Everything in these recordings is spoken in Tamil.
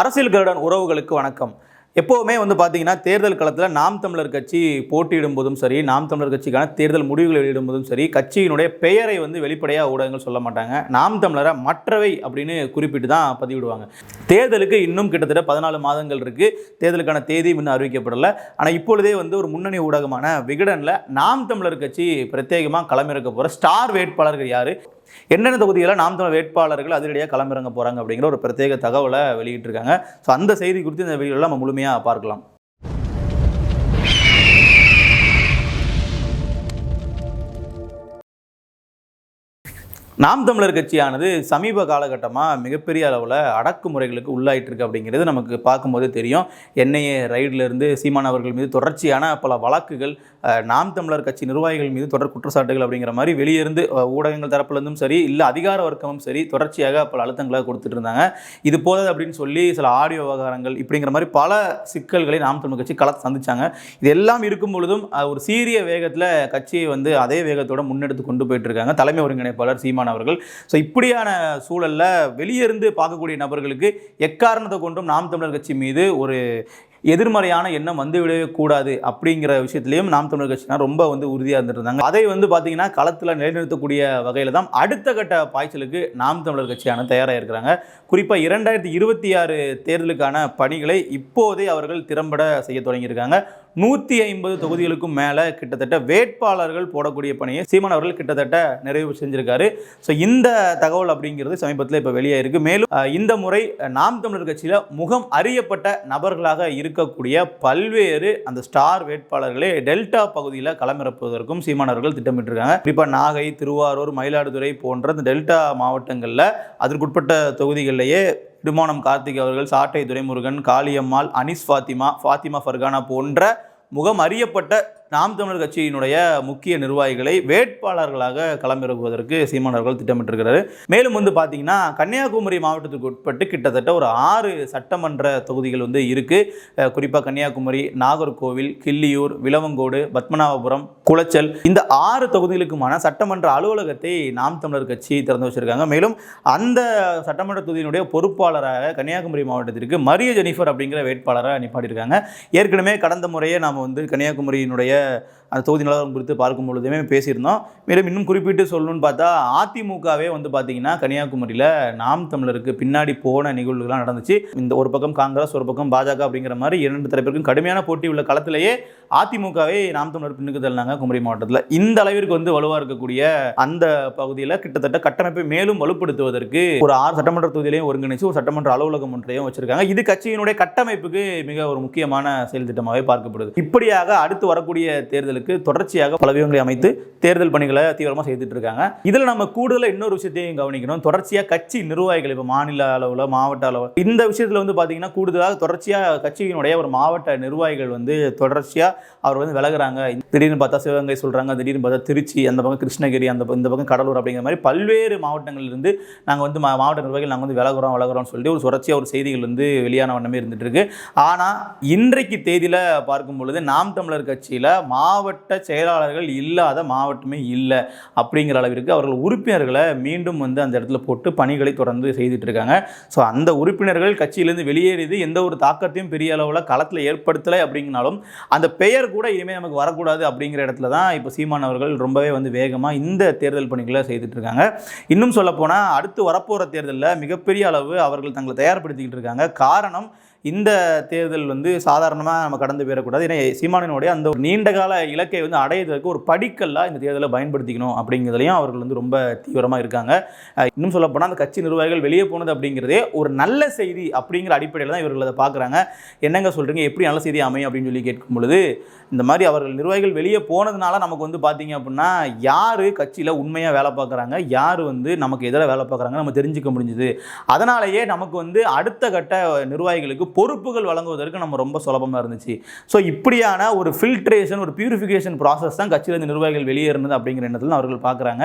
அரசியல் கருடன் உறவுகளுக்கு வணக்கம். எப்போவுமே வந்து பார்த்தீங்கன்னா தேர்தல் களத்தில் நாம் தமிழர் கட்சி போட்டியிடும் போதும் சரி நாம் தமிழர் கட்சிக்கான தேர்தல் முடிவுகள் வெளியிடும் போதும் சரி கட்சியினுடைய பெயரை வந்து வெளிப்படையாக ஊடகங்கள் சொல்ல மாட்டாங்க. நாம் தமிழரை மற்றவை அப்படின்னு குறிப்பிட்டு தான் பதிவிடுவாங்க. தேர்தலுக்கு இன்னும் கிட்டத்தட்ட பதினாலு மாதங்கள் இருக்குது தேர்தலுக்கான தேதி இன்னும் அறிவிக்கப்படலை. ஆனால் இப்பொழுதே வந்து ஒரு முன்னணி ஊடகமான விகடனில் நாம் தமிழர் கட்சி பிரத்யேகமாக களமிறக்க போகிற ஸ்டார் வேட்பாளர்கள் யார்? என்னென்ன தொகுதிகளில் நாம் தமிழ் வேட்பாளர்கள் அதிரடியாக களமிறங்க போகிறாங்க அப்படிங்கிற ஒரு பிரத்யேக தகவலை வெளியிட்டிருக்காங்க. ஸோ அந்த செய்தி குறித்து இந்த வீடியோவில் நம்ம முழுமையாக பார்க்கலாம். நாம் தமிழர் கட்சியானது சமீப காலகட்டமாக மிகப்பெரிய அளவில் அடக்குமுறைகளுக்கு உள்ளாயிட்டு இருக்கு அப்படிங்கிறது நமக்கு பார்க்கும்போது தெரியும். என்ஐஏ ரைடிலிருந்து சீமான் அவர்கள் மீது தொடர்ச்சியான பல வழக்குகள் நாம் தமிழர் கட்சி நிர்வாகிகள் மீது தொடர் குற்றச்சாட்டுகள் அப்படிங்கிற மாதிரி வெளியிருந்து ஊடகங்கள் தரப்புலேருந்தும் சரி இல்லை அதிகார வர்க்கமும் சரி தொடர்ச்சியாக பல அழுத்தங்களாக கொடுத்துட்டு இருந்தாங்க. இது போதாது அப்படின்னு சொல்லி சில ஆடியோ விவகாரங்கள் இப்படிங்கிற மாதிரி பல சிக்கல்களை நாம் தமிழர் கட்சி களத்தை சந்திச்சாங்க. இது எல்லாம் இருக்கும் பொழுதும் ஒரு சீரிய வேகத்தில் கட்சியை வந்து அதே வேகத்தோட முன்னெடுத்து கொண்டு போயிட்டு இருக்காங்க. தலைமை ஒருங்கிணைப்பாளர் சீமான் அவர்கள் ஸோ இப்படியான சூழல்ல வெளியிருந்து பார்க்கக்கூடிய நபர்களுக்கு எக்காரணத்தை கொண்டும் நாம் தமிழர் கட்சி மீது ஒரு எதிர்மறையான எண்ணம் வந்துவிடவே கூடாது அப்படிங்கிற விஷயத்துலையும் நாம் தமிழர் கட்சினா ரொம்ப வந்து உறுதியாக இருந்துருந்தாங்க. அதை வந்து பார்த்தீங்கன்னா களத்தில் நிலைநிறுத்தக்கூடிய வகையில் தான் அடுத்த கட்ட பாய்ச்சலுக்கு நாம் தமிழர் கட்சியான தயாராக இருக்கிறாங்க குறிப்பாக இரண்டாயிரத்தி இருபத்தி ஆறு தேர்தலுக்கான பணிகளை இப்போதே அவர்கள் திறம்பட செய்ய தொடங்கியிருக்காங்க. நூற்றி ஐம்பது தொகுதிகளுக்கும் மேலே கிட்டத்தட்ட வேட்பாளர்கள் போடக்கூடிய பணியை சீமான் அவர்கள் கிட்டத்தட்ட நிறைவு செஞ்சிருக்காரு. ஸோ இந்த தகவல் அப்படிங்கிறது சமீபத்தில் இப்போ வெளியே இருக்கு மேலும் இந்த முறை நாம் தமிழர் கட்சியில் முகம் அறியப்பட்ட நபர்களாக இருக்கக்கூடிய பல்வேறு அந்த ஸ்டார் வேட்பாளர்களே டெல்டா பகுதியில் களமிறப்புவதற்கும் சீமானவர்கள் திட்டமிட்டிருக்காங்க. குறிப்பாக நாகை திருவாரூர் மயிலாடுதுறை போன்ற இந்த டெல்டா மாவட்டங்களில் அதற்குட்பட்ட தொகுதிகளிலேயே இடுமானம் கார்த்திக் அவர்கள் சாட்டை துரைமுருகன் காளியம்மாள் அனிஸ் ஃபாத்திமா ஃபாத்திமா ஃபர்கானா போன்ற முகம் அறியப்பட்ட நாம் தமிழர் கட்சியினுடைய முக்கிய நிர்வாகிகளை வேட்பாளர்களாக களமிறக்குவதற்கு சீமான் அவர்கள் திட்டமிட்டிருக்கிறாரு. மேலும் வந்து பார்த்தீங்கன்னா கன்னியாகுமரி மாவட்டத்துக்கு உட்பட்டு கிட்டத்தட்ட ஒரு ஆறு சட்டமன்ற தொகுதிகள் வந்து இருக்குது குறிப்பாக கன்னியாகுமரி நாகர்கோவில் கிள்ளியூர் விலவங்கோடு பத்மநாபபுரம் குளச்சல். இந்த ஆறு தொகுதிகளுக்குமான சட்டமன்ற அலுவலகத்தை நாம் தமிழர் கட்சி திறந்து வச்சிருக்காங்க. மேலும் அந்த சட்டமன்ற தொகுதியினுடைய பொறுப்பாளராக கன்னியாகுமரி மாவட்டத்திற்கு மரிய ஜெனிஃபர் அப்படிங்கிற வேட்பாளராக நிப்பாட்டியிருக்காங்க. ஏற்கனவே கடந்த முறையே நாம் வந்து கன்னியாகுமரியினுடைய அந்த தொகுதி நிலவரம் குறித்து பார்க்கும் பொழுதுமே பேசியிருந்தோம். மேலும் இன்னும் குறிப்பிட்டு சொல்லணும்னு பார்த்தா அதிமுகவே வந்து பார்த்தீங்கன்னா கன்னியாகுமரியில் நாம் தமிழருக்கு பின்னாடி போன நிகழ்வுகள்லாம் நடந்துச்சு. இந்த ஒரு பக்கம் காங்கிரஸ் ஒரு பக்கம் பாஜக அப்படிங்கிற மாதிரி இரண்டு தரப்பிற்கும் கடுமையான போட்டி உள்ள களத்திலேயே அதிமுகவே நாம் தமிழர் பின்னுக்கு தள்ளினாங்க குமரி மாவட்டத்தில். இந்த அளவிற்கு வந்து வலுவாக இருக்கக்கூடிய அந்த பகுதியில் கிட்டத்தட்ட கட்டமைப்பை மேலும் வலுப்படுத்துவதற்கு ஒரு ஆறு சட்டமன்ற தொகுதியிலையும் ஒருங்கிணைச்சு ஒரு சட்டமன்ற அலுவலகம் ஒன்றையும் வச்சிருக்காங்க. இது கட்சியினுடைய கட்டமைப்புக்கு மிக ஒரு முக்கியமான செயல் திட்டமாகவே பார்க்கப்படுது. இப்படியாக அடுத்து வரக்கூடிய தேர்தலுக்கு தொடர்ச்சியாக பல வியூகங்களை அமைத்து தேர்தல் பணிகளை தீவிரமாக செய்துட்டு இருக்காங்க. இதில் நம்ம கூடுதலாக இன்னொரு விஷயத்தையும் கவனிக்கணும். தொடர்ச்சியாக கட்சி நிர்வாகிகள் இப்போ மாநில அளவில் மாவட்ட அளவில் இந்த விஷயத்தில் வந்து பார்த்தீங்கன்னா கூடுதலாக தொடர்ச்சியாக கட்சியினுடைய ஒரு மாவட்ட நிர்வாகிகள் வந்து தொடர்ச்சியாக அவர் வந்து விலகுறாங்க. திடீர்னு பார்த்தா சிவகங்கை சொல்கிறாங்க திடீர்னு பார்த்தா திருச்சி அந்த பக்கம் கிருஷ்ணகிரி அந்த இந்த பக்கம் கடலூர் அப்படிங்கிற மாதிரி பல்வேறு மாவட்டங்களிலிருந்து நாங்கள் வந்து மா- மாவட்ட நிர்வாகிகள் நாங்கள் வந்து விலகுறோம் விலகுறோம்னு சொல்லிட்டு ஒரு தொடர்ச்சியாக ஒரு செய்திகள் வந்து வெளியான வண்ணமே இருந்துட்டு இருக்கு. ஆனால் இன்றைக்கு தேதியில் பார்க்கும் பொழுது நாம் தமிழர் கட்சியில் மாவட்ட செயலாளர்கள் இல்லாத மாவட்டமே இல்லை அப்படிங்கிற அளவிற்கு அவர்கள் உறுப்பினர்களை மீண்டும் வந்து அந்த இடத்துல போட்டு பணிகளை தொடர்ந்து செய்துட்டு இருக்காங்க ஸோ அந்த உறுப்பினர்கள் கட்சியிலேருந்து வெளியேறியது எந்த ஒரு தாக்கத்தையும் பெரிய அளவில் களத்தில் ஏற்படுத்தலை அப்படிங்கனாலும் அந்த பெயர் கூட இனிமேல் நமக்கு வரக்கூடாது அப்படிங்கிற இடத்துல தான் இப்போ சீமான் அவர்கள் ரொம்பவே வந்து வேகமாக இந்த தேர்தல் பணிகளை செய்துட்டு இருக்காங்க இன்னும் சொல்லப்போனால் அடுத்து வரப்போகிற தேர்தலில் மிகப்பெரிய அளவு அவர்கள் தங்களை தயார்படுத்திக்கிட்டு இருக்காங்க காரணம் இந்த தேர்தல் வந்து சாதாரணமாக நம்ம கடந்து போயிடக்கூடாது. ஏன்னா சீமானினுடைய அந்த ஒரு நீண்டகால இலக்கை வந்து அடையிறதுக்கு ஒரு படிக்கல்லாக இந்த தேர்தலை பயன்படுத்திக்கணும் அப்படிங்கிறதுலையும் அவர்கள் வந்து ரொம்ப தீவிரமாக இருக்காங்க. இன்னும் சொல்லப்போனால் அந்த கட்சி நிர்வாகிகள் வெளியே போனது அப்படிங்கிறதே ஒரு நல்ல செய்தி அப்படிங்கிற அடிப்படையில் தான் இவர்கள் அதை பார்க்குறாங்க. என்னங்க சொல்கிறீங்க எப்படி நல்ல செய்தி அமையும் அப்படின்னு சொல்லி கேட்கும் பொழுது இந்த மாதிரி அவர்கள் நிர்வாகிகள் வெளியே போனதுனால நமக்கு வந்து பார்த்தீங்க அப்படின்னா யார் கட்சியில் உண்மையாக வேலை பார்க்குறாங்க? யார் வந்து நமக்கு எதிராக வேலை பார்க்குறாங்க நம்ம தெரிஞ்சுக்க முடிஞ்சுது. அதனாலேயே நமக்கு வந்து அடுத்த கட்ட நிர்வாகிகளுக்கு பொறுப்புகள் வழங்குவதற்கு நம்ம ரொம்ப சுலபமாக இருந்துச்சு. ஸோ இப்படியான ஒரு ஃபில்ட்ரேஷன் ஒரு பியூரிஃபிகேஷன் ப்ராசஸ் தான் கட்சியிலிருந்து நிர்வாகிகள் வெளியேறினது அப்படிங்கிற எண்ணத்தில் அவர்கள் பார்க்குறாங்க.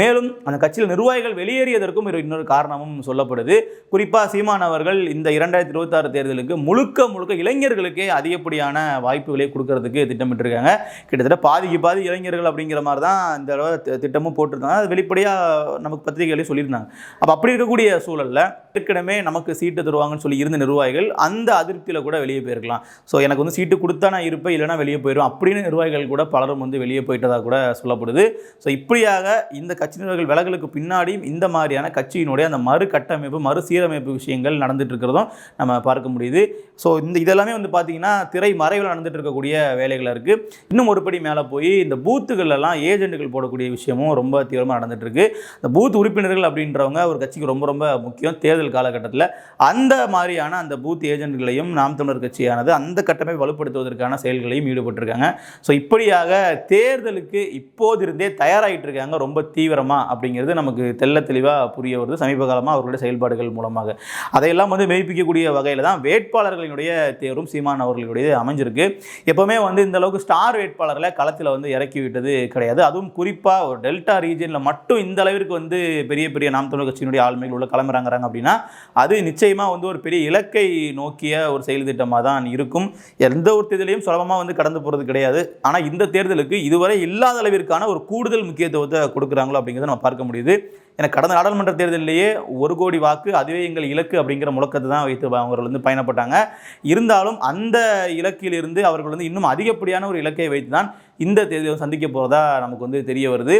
மேலும் அந்த கட்சியில் நிர்வாகிகள் வெளியேறியதற்கும் ஒரு இன்னொரு காரணமும் சொல்லப்படுது. குறிப்பாக சீமான் அவர்கள் இந்த இரண்டாயிரத்தி இருபத்தாறு தேர்தலுக்கு முழுக்க முழுக்க இளைஞர்களுக்கே அதிகப்படியான வாய்ப்புகளை கொடுக்கறதுக்கு திட்டமிட்டிருக்காங்க. கிட்டத்தட்ட பாதிக்கு பாதி இளைஞர்கள் அப்படிங்கிற மாதிரி தான் இந்த திட்டமும் போட்டிருந்தாங்க அது வெளிப்படையாக நமக்கு பத்திரிகைகளே சொல்லியிருந்தாங்க. அப்போ அப்படி இருக்கக்கூடிய சூழலில் ஏற்கனவே நமக்கு சீட்டு தருவாங்கன்னு சொல்லி இருந்த நிர்வாகிகள் அந்த அதிருப்தியில் கூட வெளியே போயிருக்கலாம். ஸோ எனக்கு வந்து சீட்டு கொடுத்தா நான் இருப்பேன் இல்லைனா வெளியே போயிடும் அப்படின்னு நிர்வாகிகள் கூட பலரும் வந்து வெளியே போயிட்டதாக கூட சொல்லப்படுது. ஸோ இப்படியாக இந்த கட்சி நிர்வாகிகள் விலகலுக்கு பின்னாடியும் இந்த மாதிரியான கட்சியினுடைய அந்த மறு கட்டமைப்பு மறு சீரமைப்பு விஷயங்கள் நடந்துட்டு இருக்கிறதும் நம்ம பார்க்க முடியுது. ஸோ இந்த இதெல்லாமே வந்து பார்த்தீங்கன்னா திரை மறைவில் நடந்துட்டு இருக்கக்கூடிய வேலைகளாக இருக்குது இன்னும் ஒருபடி மேலே போய் இந்த பூத்துகளெல்லாம் ஏஜெண்டுகள் ஏஜென்ட்டுகள் போடக்கூடிய விஷயமும் ரொம்ப தீவிரமாக நடந்துட்டு இந்த பூத் உறுப்பினர்கள் அப்படின்றவங்க ஒரு கட்சிக்கு ரொம்ப ரொம்ப முக்கியம். தேர்தல் காலகட்டத்தில் அந்த மாதிரியான அந்த பூத் ஏஜென்ட்களையும் நாம் தமிழர் கட்சியானது அந்த கட்டமைப்பை வலுப்படுத்துவதற்கான செயல்களையும் ஈடுபட்டிருக்காங்க. ஸோ இப்படியாக தேர்தலுக்கு இப்போதிருந்தே தயாராகிட்டு இருக்காங்க ரொம்ப தீவிரமாக அப்படிங்கிறது நமக்கு தெல்ல தெளிவாக புரிய வருது. சமீப காலமாக அவர்களுடைய செயல்பாடுகள் மூலமாக. அதையெல்லாம் வந்து மெய்ப்பிக்கக்கூடிய வகையில் தான் வேட்பாளர்களினுடைய தேர்வும் சீமான் அவர்களுடைய அமைஞ்சிருக்கு. எப்போவுமே வந்து இந்த அளவுக்கு ஸ்டார் வேட்பாளர்களை களத்தில் வந்து இறக்கி விட்டது கிடையாது. அதுவும் குறிப்பாக ஒரு டெல்டா ரீஜனில் மட்டும் இந்த அளவிற்கு வந்து பெரிய பெரிய நாம் தமிழர் கட்சியினுடைய ஆளுமைகள் உள்ள களமிறங்குறாங்க அப்படின்னா அது நிச்சயமாக வந்து ஒரு பெரிய இலக்கை நோக்கிய ஒரு செயல் திட்டமாக தான் இருக்கும். எந்த ஒரு தேர்தலையும் சுலபமாக வந்து கடந்து போகிறது கிடையாது. ஆனால் இந்த தேர்தலுக்கு இதுவரை இல்லாத அளவிற்கான ஒரு கூடுதல் முக்கியத்துவத்தை கொடுக்குறாங்களோ அப்படிங்கிறத நம்ம பார்க்க முடியுது. ஏன்னா கடந்த நாடாளுமன்ற தேர்தலிலேயே ஒரு கோடி வாக்கு அதுவே எங்கள் இலக்கு அப்படிங்கிற முழக்கத்தை தான் வைத்து அவர்கள் வந்து பயணப்பட்டாங்க. இருந்தாலும் அந்த இலக்கிலிருந்து அவர்கள் வந்து இன்னும் அதிகப்படியான ஒரு இலக்கை வைத்து தான் இந்த தேர்தலை சந்திக்க போகிறதா நமக்கு வந்து தெரிய வருது.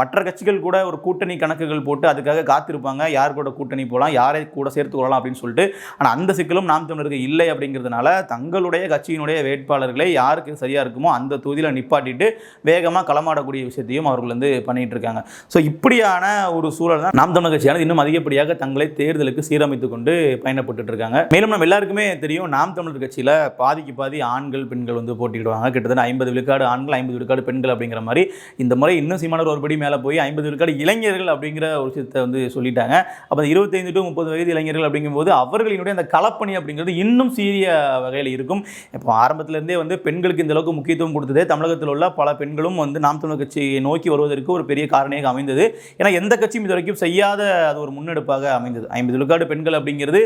மற்ற கட்சிகள் கூட ஒரு கூட்டணி கணக்குகள் போட்டு அதுக்காக காத்திருப்பாங்க. யார் கூட கூட்டணி போகலாம் யாரை கூட சேர்த்து கொள்ளலாம் அப்படின்னு சொல்லிட்டு. ஆனால் அந்த சிக்கலும் நாம் தமிழருக்கு இல்லை அப்படிங்கிறதுனால தங்களுடைய கட்சியினுடைய வேட்பாளர்களை யாருக்கு சரியாக இருக்குமோ அந்த தொகுதியில் நிப்பாட்டிட்டு வேகமாக களமாடக்கூடிய விஷயத்தையும் அவர்கள் வந்து பண்ணிகிட்டு இருக்காங்க. ஸோ இப்படியான ஒரு சூழல் தான் நாம் தமிழர் கட்சியானது இன்னும் அதிகப்படியாக தங்களை தேர்தலுக்கு சீரமைத்து கொண்டு பயணப்பட்டு இருக்காங்க மேலும் நம்ம எல்லாருக்குமே தெரியும் நாம் தமிழர் கட்சியில் பாதிக்கு பாதி ஆண்கள் பெண்கள் வந்து போட்டியிடுவாங்க. கிட்டத்தட்ட ஐம்பது விழுக்காடு ஆண்கள் ஐம்பது விழுக்காடு பெண்கள் அப்படிங்கிற மாதிரி இந்த முறை இன்னும் சீமானவர் ஒருபடி மேலே போய் ஐம்பது விழுக்காடு இளைஞர்கள் அப்படிங்கிற ஒரு விஷயத்தை வந்து சொல்லிட்டாங்க. அப்போ இருபத்தைந்து டு முப்பது வயது இளைஞர்கள் அப்படிங்கும்போது அவர்களினுடைய அந்த களப்பணி அப்படிங்கிறது இன்னும் சீரிய வகையில் இருக்கும். இப்போ ஆரம்பத்திலேருந்தே வந்து பெண்களுக்கு இந்த அளவுக்கு முக்கியத்துவம் கொடுத்ததே தமிழகத்தில் உள்ள பல பெண்களும் வந்து நாம் தமிழர் கட்சியை நோக்கி வருவதற்கு ஒரு பெரிய காரணியாக அமைந்தது. ஏன்னா எந்த கட்சியும் இது வரைக்கும் செய்யாத அது ஒரு முன்னெடுப்பாக அமைந்தது. ஐம்பது விழுக்காடு பெண்கள் அப்படிங்கிறது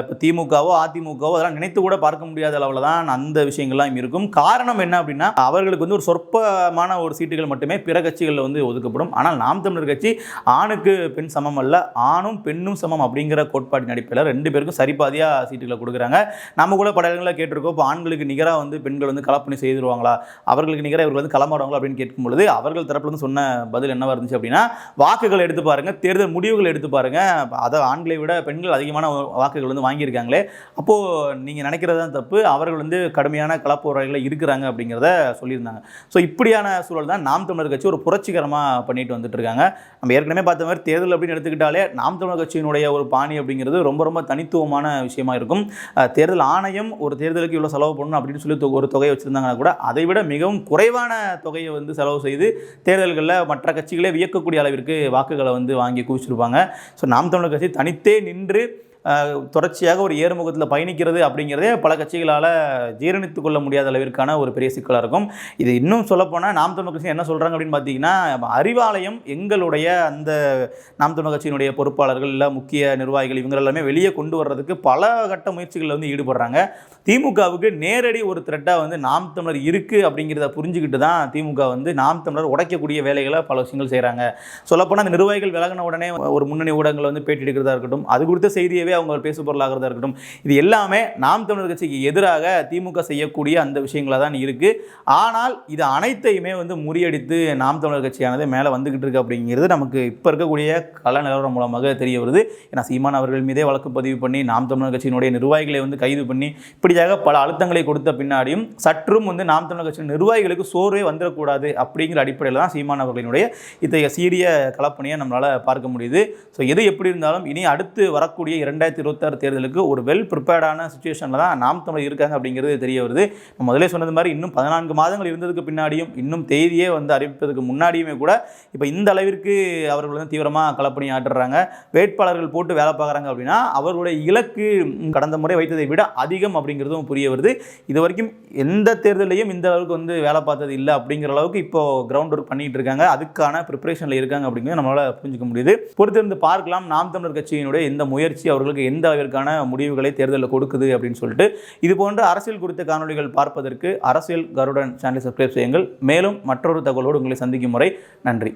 இப்போ திமுகவோ அதிமுகவோ அதெல்லாம் நினைத்து கூட பார்க்க முடியாத அளவில் தான் அந்த விஷயங்கள்லாம் இருக்கும். காரணம் என்ன அப்படின்னா அவர்களுக்கு வந்து ஒரு சொற்பமான ஒரு சீட்டுகள் மட்டுமே பிற கட்சிகளில் வந்து ஒதுக்கப்படும். ஆனால் நாம் தமிழர் கட்சி ஆணுக்கு பெண் சமம் அல்ல ஆணும் பெண்ணும் சமம் அப்படிங்கிற கோட்பாட்டின் அடிப்படையில் ரெண்டு பேருக்கும் சரிபாதியாக சீட்டுகளை கொடுக்குறாங்க. நம்ம கூட பல இடங்களில் கேட்டிருக்கோம் இப்போ ஆண்களுக்கு நிகராக வந்து பெண்கள் வந்து கலப்பணி செய்திருவாங்களா? அவர்களுக்கு நிகராக இவர்கள் வந்து களமாடுவாங்களா அப்படின்னு கேட்கும் பொழுது அவர்கள் தரப்புலேருந்து சொன்ன பதில் என்னவாக இருந்துச்சு அப்படின்னா வாக்குகள் எடுத்து பாருங்க தேர்தல் முடிவுகள் எடுத்து பாருங்க. அதை ஆண்களை விட பெண்கள் அதிகமான வாக்குகள் வந்து வாங்கியிருக்காங்களே. அப்போது நீங்கள் நினைக்கிறது தான் தப்பு. அவர்கள் வந்து கடுமையான களப்போராளிகள் இருக்கிறாங்க அப்படிங்கிறத சொல்லியிருந்தாங்க. ஸோ இப்படியான சூழல் தான் நாம் தமிழர் கட்சி ஒரு புரட்சிகரமாக பண்ணிட்டு வந்துட்டு இருக்காங்க. நம்ம ஏற்கனவே பார்த்த மாதிரி தேர்தல் அப்படின்னு எடுத்துக்கிட்டாலே நாம் தமிழர் கட்சியினுடைய ஒரு பாணி அப்படிங்கிறது ரொம்ப ரொம்ப தனித்துவமான விஷயமா இருக்கும். தேர்தல் ஆணையம் ஒரு தேர்தலுக்கு இவ்வளோ செலவு பண்ணணும் அப்படின்னு சொல்லி ஒரு தொகையை வச்சுருந்தாங்கன்னா கூட அதை விட மிகவும் குறைவான தொகையை வந்து செலவு செய்து தேர்தல்களில் மற்ற கட்சிகளே வியக்கக்கூடிய அளவிற்கு வாக்குகளை வந்து வாங்கி குவிச்சிருப்பாங்க. ஸோ நாம் தமிழர் கட்சி தனித்தே நின்று தொடர்ச்சியாக ஒரு ஏறுமுகத்தில் பயணிக்கிறது அப்படிங்கிறதே பல கட்சிகளால் ஜீரணித்து கொள்ள முடியாத அளவிற்கான ஒரு பெரிய சிக்கலாக இருக்கும். இது இன்னும் சொல்லப்போனால் நாம் தமிழ் கட்சி என்ன சொல்கிறாங்க அப்படின்னு பார்த்தீங்கன்னா அறிவாலயம் எங்களுடைய அந்த நாம் தமிழ் கட்சியினுடைய பொறுப்பாளர்கள் இல்லை முக்கிய நிர்வாகிகள் இவங்க எல்லாமே வெளியே கொண்டு வர்றதுக்கு பல கட்ட முயற்சிகளில் வந்து ஈடுபடுறாங்க. திமுகவுக்கு நேரடி ஒரு த்ரெட்டாக வந்து நாம் தமிழர் இருக்குது அப்படிங்கிறத புரிஞ்சுக்கிட்டு தான் திமுக வந்து நாம் தமிழர் உடைக்கக்கூடிய வேலைகளை பல விஷயங்கள் செய்கிறாங்க சொல்லப்போனால் அந்த நிர்வாகிகள் விலகின உடனே ஒரு முன்னணி ஊடகங்கள் வந்து பேட்டி எடுக்கிறதா இருக்கட்டும் அது குறித்த செய்தியவே அவங்க பேசு பொருளாகிறதா இருக்கட்டும். இது எல்லாமே நாம் தமிழர் கட்சிக்கு எதிராக திமுக செய்யக்கூடிய அந்த விஷயங்களாக தான் இருக்குது ஆனால் இது அனைத்தையுமே வந்து முறியடித்து நாம் தமிழர் கட்சியானது மேலே வந்துக்கிட்டு இருக்கு அப்படிங்கிறது நமக்கு இப்போ இருக்கக்கூடிய கள நிலவரம் மூலமாக தெரிய வருது. ஏன்னா சீமான் அவர்கள் மீதே வழக்கு பதிவு பண்ணி நாம் தமிழர் கட்சியினுடைய நிர்வாகிகளை வந்து கைது பண்ணி இப்படியாக பல அழுத்தங்களை கொடுத்த பின்னாடியும் சற்றும் வந்து நாம் தமிழர் கட்சியின் நிர்வாகிகளுக்கு சோர்வே வந்துடக்கூடாது அப்படிங்கிற அடிப்படையில் தான் சீமான் அவர்களினுடைய இத்தகைய சீரிய கலப்பணியை நம்மளால் பார்க்க முடியுது. ஸோ எது எப்படி இருந்தாலும் இனி அடுத்து வரக்கூடிய இரண்டு ரெண்டாயிரத்தி இருபத்தாறு தேர்தலுக்கு ஒரு வெல் ப்ரிப்பேர்டான சுச்சுவேஷனில் தான் நாம் தமிழர் இருக்காங்க அப்படிங்கிறது தெரிய வருது. நம்ம முதலே சொன்னது மாதிரி இன்னும் பதினான்கு மாதங்கள் இருந்ததுக்கு பின்னாடியும் இன்னும் தேதியே வந்து அறிவிப்பதற்கு முன்னாடியுமே கூட இப்போ இந்த அளவிற்கு அவர்கள் வந்து தீவிரமாக களப்பணி ஆட்டுறாங்க வேட்பாளர்கள் போட்டு வேலை பார்க்குறாங்க அப்படின்னா அவர்களுடைய இலக்கு கடந்த முறை வைத்ததை விட அதிகம் அப்படிங்கிறதும் புரிய வருது. இது வரைக்கும் எந்த தேர்தலையும் இந்த அளவுக்கு வந்து வேலை பார்த்தது இல்லை அப்படிங்கிற அளவுக்கு இப்போ கிரவுண்ட் ஒர்க் பண்ணிட்டு இருக்காங்க. அதுக்கான ப்ரிப்பரேஷனில் இருக்காங்க அப்படிங்கிறது நம்மளால் புரிஞ்சுக்க முடியுது. பொறுத்திருந்து பார்க்கலாம். நாம் தமிழர் கட்சியினுடைய இந்த முயற்சி அவர்களுக்கு எந்த அளவிற்கான முடிவுகளை தேர்தலில் கொடுக்குது அப்படின்னு சொல்லிட்டு இது போன்ற அரசியல் குறித்த காணொளிகள் பார்ப்பதற்கு அரசியல் கருடன் சேனலை சப்ஸ்கிரைப் செய்யுங்கள். மேலும் மற்றொரு தகவலோடு உங்களை சந்திக்கும் முறை நன்றி.